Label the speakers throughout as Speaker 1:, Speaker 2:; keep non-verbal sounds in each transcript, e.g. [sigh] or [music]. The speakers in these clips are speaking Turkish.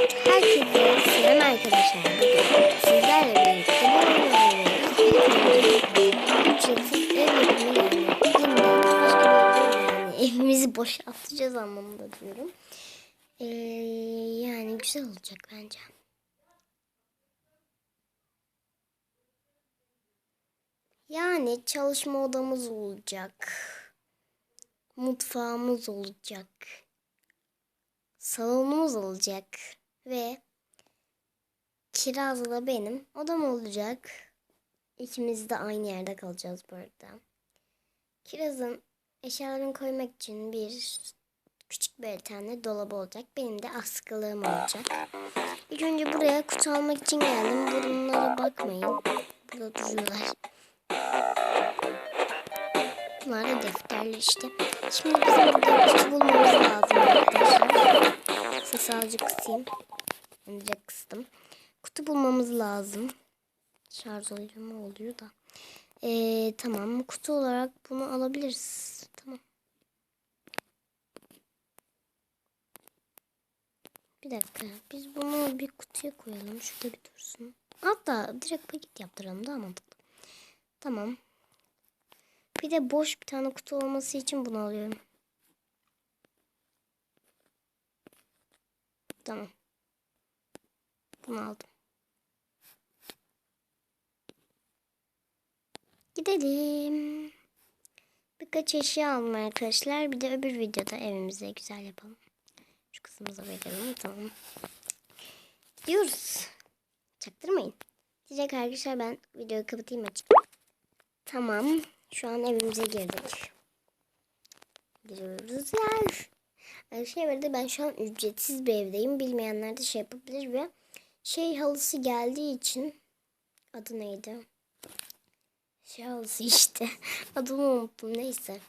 Speaker 1: Herkese selam arkadaşlar. Sizlerle birlikte evimizi boşaltacağız anlamında diyorum. Ee, yani güzel olacak bence. Yani çalışma odamız olacak. Mutfağımız olacak salonumuz olacak ve Kiraz'la benim odam olacak. İkimiz de aynı yerde kalacağız bu arada. Kiraz'ın eşyalarını koymak için bir küçük bir tane dolabı olacak. Benim de askılığım olacak. İlk önce buraya kutu almak için geldim. Bunlara bakmayın. Burada duruyorlar. Bunlar da defterler işte. Şimdi bizim burada kutu bulmamız lazım arkadaşlar. Sesi azıcık kısayım. Önce kıstım. Kutu bulmamız lazım. Şarj mu oluyor da. Ee, tamam kutu olarak bunu alabiliriz. Tamam. Bir dakika. Biz bunu bir kutuya koyalım. Şurada bir dursun. Hatta direkt paket yaptıralım. Daha mantıklı. Tamam. Bir de boş bir tane kutu olması için bunu alıyorum. Tamam. Bunu aldım. Gidelim. Birkaç eşya alma arkadaşlar. Bir de öbür videoda evimize güzel yapalım. Şu kısmımıza bakalım. Tamam. Gidiyoruz. Çaktırmayın. Diyecek arkadaşlar ben videoyu kapatayım açık. Tamam. Şu an evimize girdik. Giriyoruz. Ya. Şey verdi ben şu an ücretsiz bir evdeyim. Bilmeyenler de şey yapabilir ve şey halısı geldiği için adı neydi? Şey halısı işte. [laughs] Adını unuttum neyse.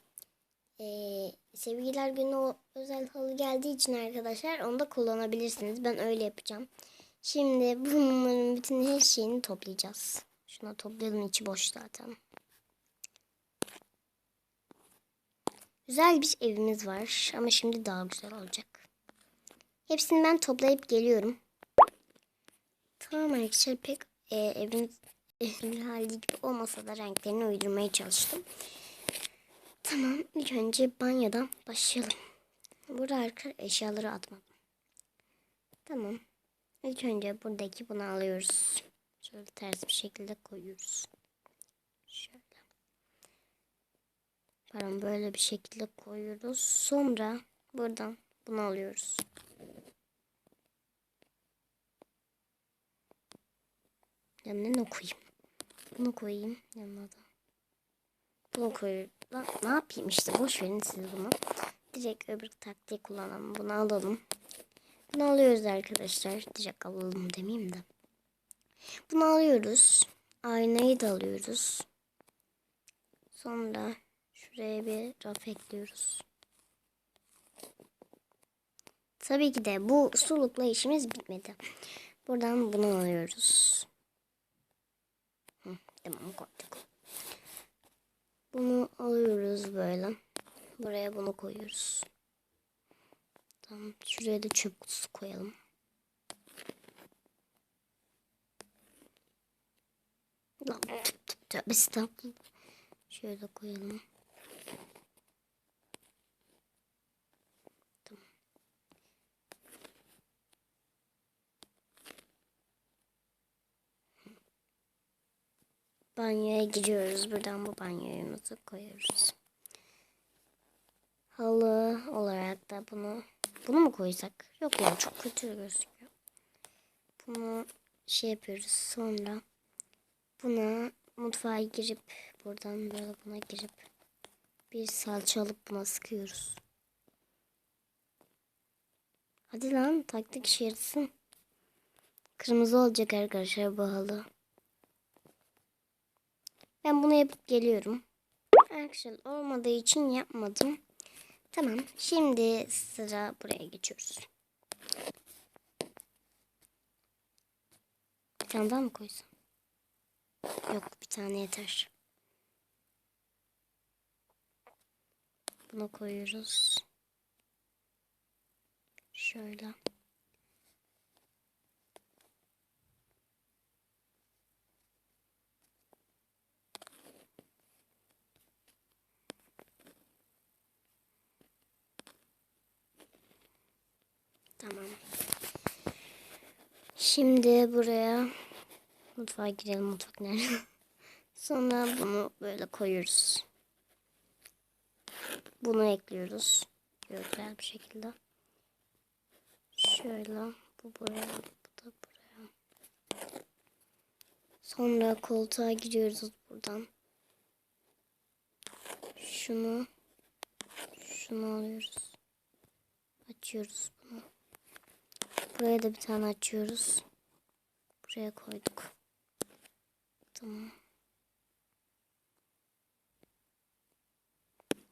Speaker 1: Ee, sevgiler günü o özel halı geldiği için arkadaşlar onu da kullanabilirsiniz. Ben öyle yapacağım. Şimdi [laughs] bunların bütün her şeyini toplayacağız. Şuna toplayalım içi boş zaten. Güzel bir evimiz var ama şimdi daha güzel olacak. Hepsini ben toplayıp geliyorum. Tamam arkadaşlar pek e, evin, evin hali gibi olmasa da renklerini uydurmaya çalıştım. Tamam ilk önce banyodan başlayalım. Burada arka eşyaları atmadım. Tamam. İlk önce buradaki bunu alıyoruz. Şöyle ters bir şekilde koyuyoruz. Şöyle. Pardon böyle bir şekilde koyuyoruz. Sonra buradan bunu alıyoruz. Yanına ne koyayım? Bunu koyayım yanına da. Bunu koyuyorum. Lan, ne yapayım işte boş verin siz bunu. Direkt öbür taktiği kullanalım. Bunu alalım. Bunu alıyoruz arkadaşlar. Direkt alalım demeyeyim de. Bunu alıyoruz. Aynayı da alıyoruz. Sonra şuraya bir raf ekliyoruz. Tabii ki de bu sulukla işimiz bitmedi. Buradan bunu alıyoruz. Tamam koyduk. Bunu alıyoruz böyle. Buraya bunu koyuyoruz. Tamam. Şuraya da çöp kutusu koyalım. Lan tüp tüp estağfurullah. Şöyle koyalım. Banyoya giriyoruz. Buradan bu banyomuzu koyuyoruz. Halı olarak da bunu bunu mu koysak? Yok ya çok kötü gözüküyor. Bunu şey yapıyoruz sonra buna mutfağa girip buradan böyle buna girip bir salça alıp buna sıkıyoruz. Hadi lan taktik işe yarasın. Kırmızı olacak arkadaşlar bu halı. Ben bunu yapıp geliyorum. Arkadaşlar olmadığı için yapmadım. Tamam. Şimdi sıra buraya geçiyoruz. Bir tane daha mı koysam? Yok bir tane yeter. Bunu koyuyoruz. Şöyle. Tamam. Şimdi buraya mutfağa girelim. Mutfak nerede? [laughs] Sonra bunu böyle koyuyoruz. Bunu ekliyoruz. Güzel bir şekilde. Şöyle. Bu buraya. Bu da buraya. Sonra koltuğa giriyoruz buradan. Şunu. Şunu alıyoruz. Açıyoruz bunu. Buraya da bir tane açıyoruz. Buraya koyduk. Tamam.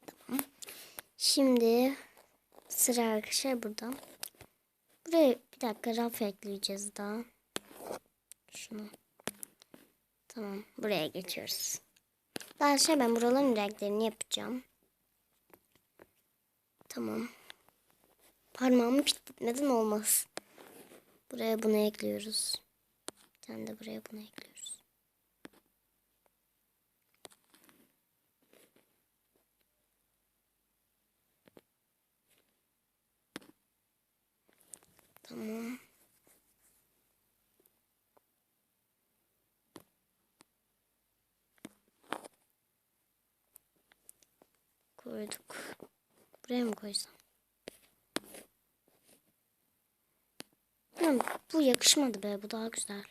Speaker 1: Tamam. Şimdi sıra arkadaşlar burada. Buraya bir dakika raf ekleyeceğiz daha. Şunu. Tamam. Buraya geçiyoruz. Daha şey ben buraların renklerini yapacağım. Tamam. Parmağımı pitletmeden olmaz. Buraya bunu ekliyoruz. Bir tane de buraya bunu ekliyoruz. Tamam. Koyduk. Buraya mı koysam? Bilmiyorum, bu yakışmadı be. Bu daha güzel.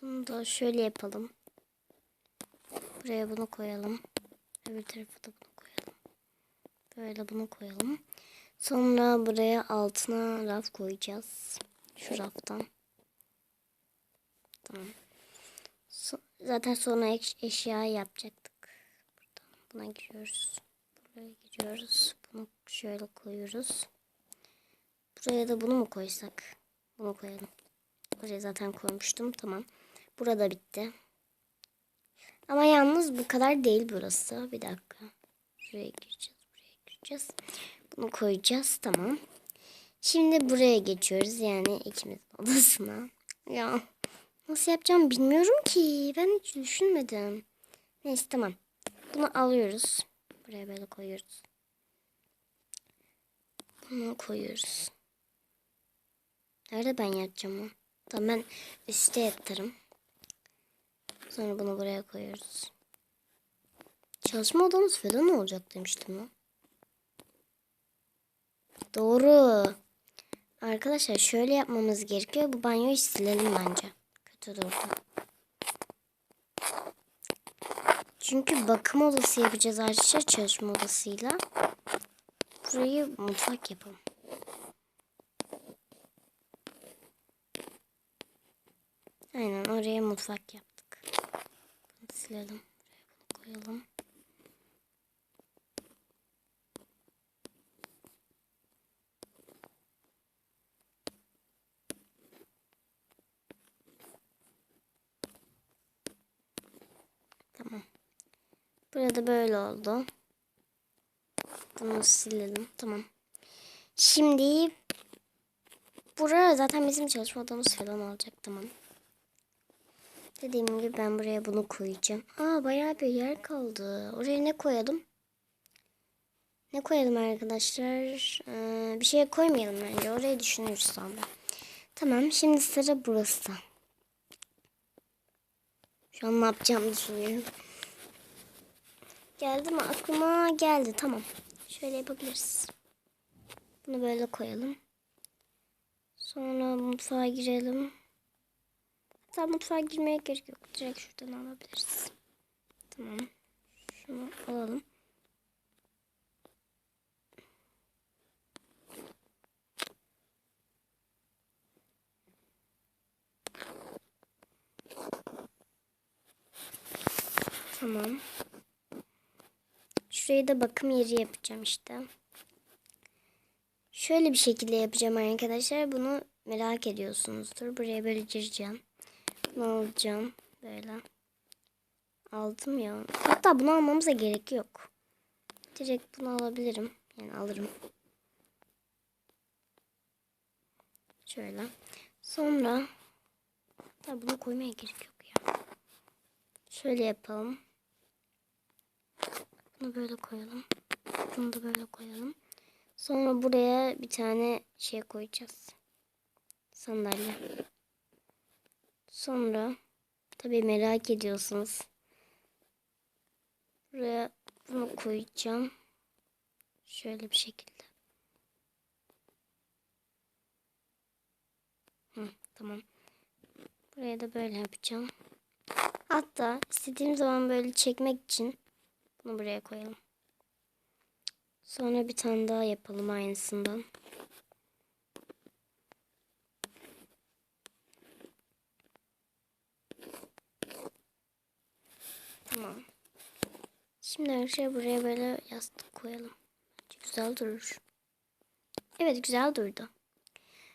Speaker 1: Bunu da şöyle yapalım. Buraya bunu koyalım. Öbür tarafa da bunu koyalım. Böyle bunu koyalım. Sonra buraya altına raf koyacağız. Şu raftan. Tamam. So- zaten sonra eş- eşya yapacaktık. Buradan buna giriyoruz. Buraya giriyoruz. Bunu şöyle koyuyoruz. Buraya da bunu mu koysak? Bunu koyalım. Buraya zaten koymuştum. Tamam. Burada bitti. Ama yalnız bu kadar değil burası. Bir dakika. Şuraya gireceğiz. Buraya gireceğiz. Bunu koyacağız. Tamam. Şimdi buraya geçiyoruz. Yani ikimizin [laughs] odasına. Ya nasıl yapacağım bilmiyorum ki. Ben hiç düşünmedim. Neyse tamam. Bunu alıyoruz. Buraya böyle koyuyoruz. Bunu koyuyoruz. Nerede ben yatacağım o? Tamam ben üstte yatarım. Sonra bunu buraya koyuyoruz. Çalışma odamız falan olacak demiştim o. Doğru. Arkadaşlar şöyle yapmamız gerekiyor. Bu banyoyu silelim bence. Kötü durdu. Çünkü bakım odası yapacağız arkadaşlar çalışma odasıyla. Burayı mutfak yapalım. Aynen oraya mutfak yaptık. Bunu silelim. Buraya bunu koyalım. Tamam. Burada böyle oldu. Bunu silelim. Tamam. Şimdi buraya zaten bizim çalışma odamız falan olacak. Tamam. Dediğim gibi ben buraya bunu koyacağım. Aa bayağı bir yer kaldı. Oraya ne koyalım? Ne koyalım arkadaşlar? Ee, bir şey koymayalım bence. Orayı düşünürüz sonra. Tamam şimdi sıra burası. Şu an ne yapacağımı düşünüyorum. Geldi mi aklıma? Geldi tamam. Şöyle yapabiliriz. Bunu böyle koyalım. Sonra mutfağa girelim. Hatta mutfağa girmeye gerek yok. Direkt şuradan alabiliriz. Tamam. Şunu alalım. Tamam. Şurayı da bakım yeri yapacağım işte. Şöyle bir şekilde yapacağım arkadaşlar. Bunu merak ediyorsunuzdur. Buraya böyle gireceğim. Bunu alacağım. Böyle. Aldım ya. Hatta bunu almamıza gerek yok. Direkt bunu alabilirim. Yani alırım. Şöyle. Sonra hatta bunu koymaya gerek yok ya. Şöyle yapalım. Bunu böyle koyalım. Bunu da böyle koyalım. Sonra buraya bir tane şey koyacağız. Sandalye. Sonra tabii merak ediyorsunuz. Buraya bunu koyacağım. Şöyle bir şekilde. Hı, tamam. Buraya da böyle yapacağım. Hatta istediğim zaman böyle çekmek için bunu buraya koyalım. Sonra bir tane daha yapalım aynısından. Tamam. Şimdi arkadaşlar buraya böyle yastık koyalım. Güzel durur. Evet güzel durdu.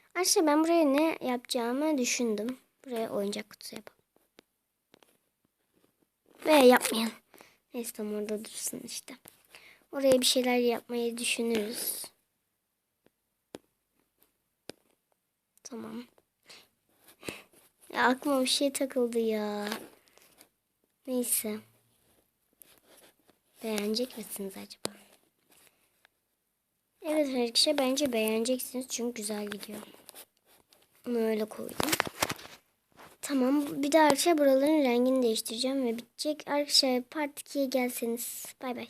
Speaker 1: Arkadaşlar ben buraya ne yapacağımı düşündüm. Buraya oyuncak kutusu yapalım. Veya yapmayalım. Neyse tam orada dursun işte. Oraya bir şeyler yapmayı düşünürüz. Tamam. Ya aklıma bir şey takıldı ya. Neyse. Beğenecek misiniz acaba? Evet arkadaşlar bence beğeneceksiniz çünkü güzel gidiyor. Onu öyle koydum. Tamam bir de arkadaşlar buraların rengini değiştireceğim ve bitecek. Arkadaşlar part 2'ye gelseniz. Bay bay.